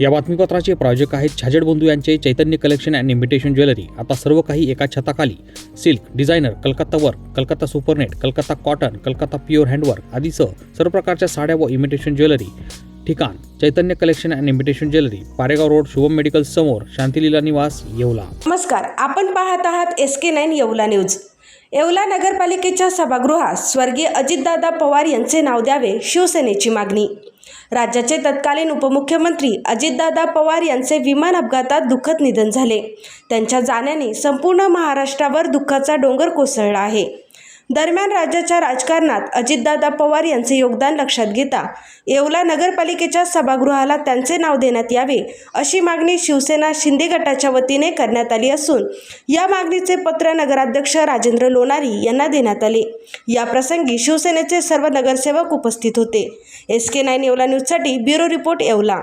या बातमीपत्राचे प्रायोजक आहेत छाजेड बंधू यांचे Chaitanya collection and imitation jewellery. आता सर्व काही एका छताखाली. Silk designer Calcutta work Calcutta supernet Calcutta cotton Calcutta pure handwork आदीसह सर्व प्रकारच्या साड्या व इमिटेशन ज्वेलरी. ठिकाण Chaitanya collection and imitation jewellery Paregaon road Shubham medical समोर शांतिलीला निवास येवला. नमस्कार आपण पाहत आहात S K nine Yeola news. Yeola नगरपालिकेच्या सभागृहात स्वर्गीय अजितदादा पवार यांचे नाव द्यावे शिवसेनेची मागणी. राज्याचे तत्कालीन उपमुख्यमंत्री अजितदादा पवार यांचे विमान अपघातात दुःखद निधन झाले. त्यांच्या जाण्याने संपूर्ण महाराष्ट्रावर दुःखाचा डोंगर कोसळला आहे. दरम्यान राज्याच्या राजकारणात अजितदादा पवार यांचे योगदान लक्षात घेता येवला नगरपालिकेच्या सभागृहाला त्यांचे नाव देण्यात यावे अशी मागणी शिवसेना शिंदे गटाच्या वतीने करण्यात आली असून या मागणीचे पत्र नगराध्यक्ष राजेंद्र लोणारी यांना देण्यात आले. या प्रसंगी शिवसेनेचे सर्व नगरसेवक उपस्थित होते. एस के नाईन येवला न्यूजसाठी ब्युरो रिपोर्ट येवला.